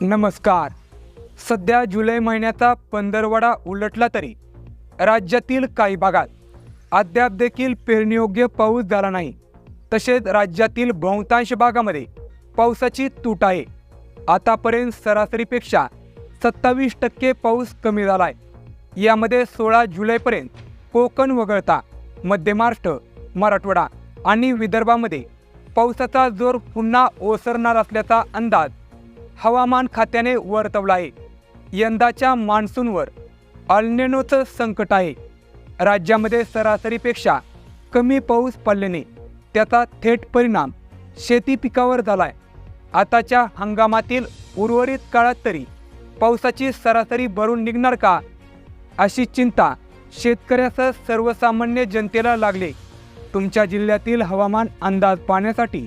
नमस्कार. सध्या जुलै महिन्याचा पंधरवडा उलटला तरी राज्यातील काही भागात अद्याप देखील पेरणीयोग्य पाऊस झाला नाही. तसेच राज्यातील बहुतांश भागामध्ये पावसाची तूट आहे. आतापर्यंत सरासरीपेक्षा सत्तावीस टक्के पाऊस कमी झाला आहे यामध्ये सोळा जुलैपर्यंत कोकण वगळता मध्य महाराष्ट्र मराठवाडा आणि विदर्भामध्ये पावसाचा जोर पुन्हा ओसरणार असल्याचा अंदाज हवामान खात्याने वर्तवला आहे यंदाच्या मान्सूनवर अल्नेनोचं संकट आहे. राज्यामध्ये सरासरीपेक्षा कमी पाऊस पडल्याने त्याचा थेट परिणाम शेती पिकावर झाला आहे आताच्या हंगामातील उर्वरित काळात तरी पावसाची सरासरी भरून निघणार का? अशी चिंता शेतकऱ्यासह सर्वसामान्य जनतेला लागले. तुमच्या जिल्ह्यातील हवामान अंदाज पाहण्यासाठी